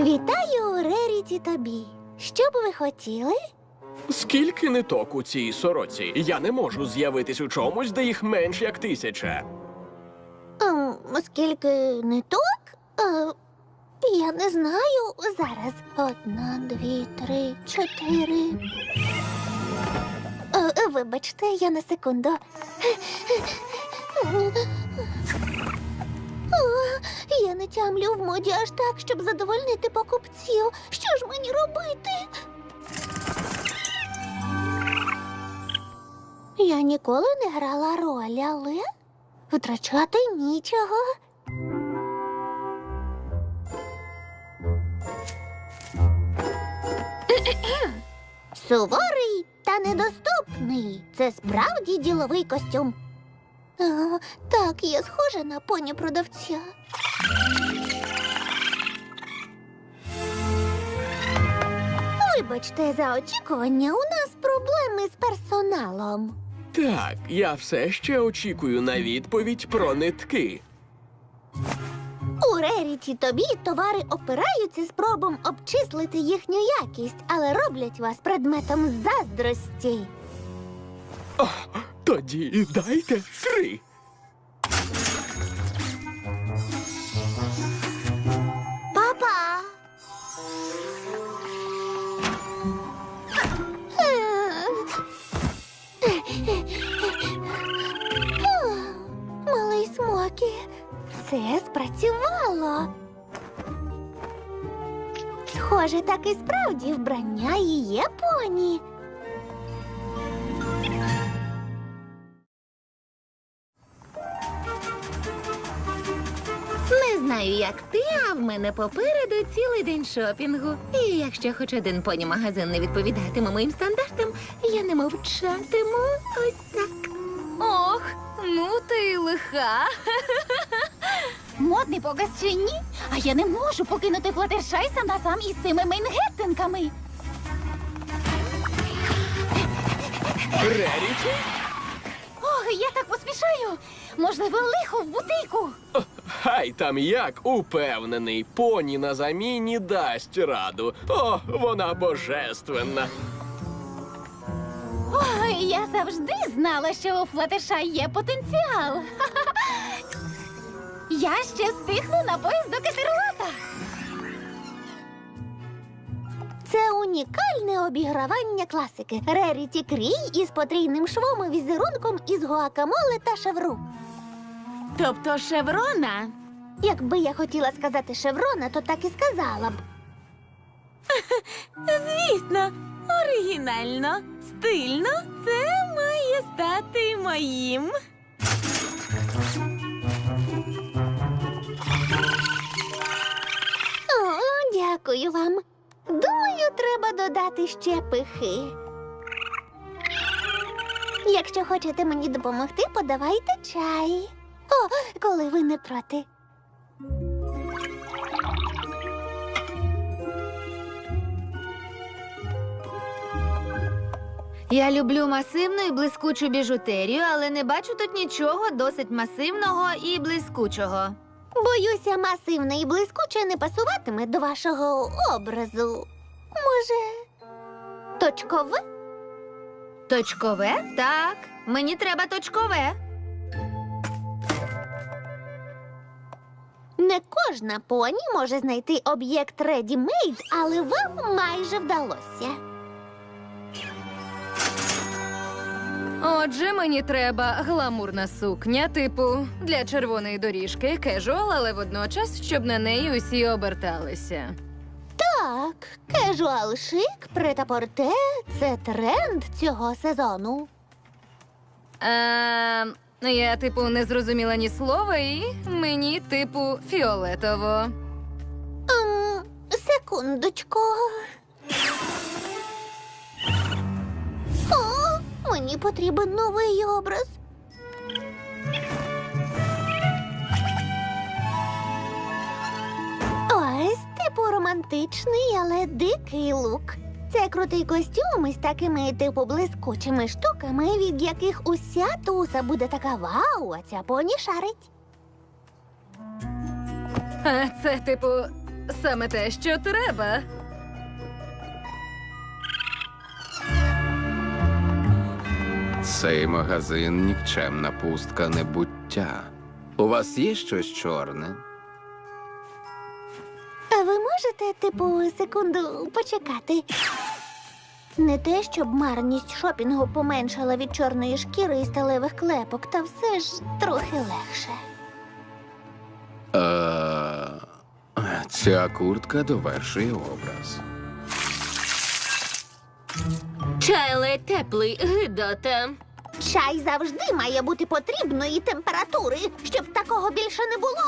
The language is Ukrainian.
Вітаю, Реріті тобі. Що б ви хотіли? Скільки ниток у цій сороці? Я не можу з'явитись у чомусь, де їх менш як тисяча. Ем, скільки ниток? Е, я не знаю. Зараз. Одна, дві, три, чотири. Е, вибачте, я на секунду. Я не тямлю в моді аж так, щоб задовольнити покупців. Що ж мені робити? Я ніколи не грала роль, але втрачати нічого. Суворий та недоступний. Це справді діловий костюм. А, так, я схожа на поні продавця. Вибачте за очікування, у нас проблеми з персоналом. Так, я все ще очікую на відповідь про нитки. У Реріті тобі товари опираються спробом обчислити їхню якість, але роблять вас предметом заздрості. Тоді дайте три. Папа. Малий смокі, це спрацювало. Схоже, так і справді вбрання є поні. Знаю, як ти, а в мене попереду цілий день шопінгу. І якщо хоч один поні магазин не відповідатиме моїм стандартам, я не мовчатиму ось так. Ох, ну ти й лиха. Модний показ чи ні? А я не можу покинути Флатершай сам на сам із цими мейнгеттинками. Реріті? Ох, я так поспішаю. Можливо, лихо в бутику. Хай там як упевнений, поні на заміні дасть раду. О, вона божественна. Ой, я завжди знала, що у Флатершай є потенціал. Я ще стихну на поїзд до Касерлата. Це унікальне обігравання класики. Реріті крій із потрійним швом і візерунком із гуакамоле та шевру. Тобто шеврона. Якби я хотіла сказати шеврона, то так і сказала б. Звісно, оригінально, стильно, це має стати моїм. О, дякую вам. Думаю, треба додати ще пихи. Якщо хочете мені допомогти, подавайте чай. О, коли ви не проти. Я люблю масивну і блискучу біжутерію, але не бачу тут нічого досить масивного і блискучого. Боюся, масивне і блискуче не пасуватиме до вашого образу. Може, точкове? Точкове? Так, мені треба точкове. Не кожна поні може знайти об'єкт ready-made, але вам майже вдалося. Отже, мені треба гламурна сукня, типу для червоної доріжки, кежуал, але водночас, щоб на неї усі оберталися. Так, кежуал шик, претапорте це тренд цього сезону. Е, я, типу, не зрозуміла ні слова, і мені, типу, фіолетово. Ем, секундочку. О, мені потрібен новий образ. Ось, типу, романтичний, але дикий лук. Це крутий костюм із такими типу блискучими штуками, від яких уся туса буде така вау, а ця поні шарить. А це, типу, саме те, що треба. Цей магазин нікчемна пустка небуття. У вас є щось чорне? Ви можете, типу, секунду почекати? Не те, щоб марність шопінгу поменшала від чорної шкіри і сталевих клепок, та все ж трохи легше. Е, Ця куртка довершує образ. Чай ледь теплий, гидота. Чай завжди має бути потрібної температури, щоб такого більше не було.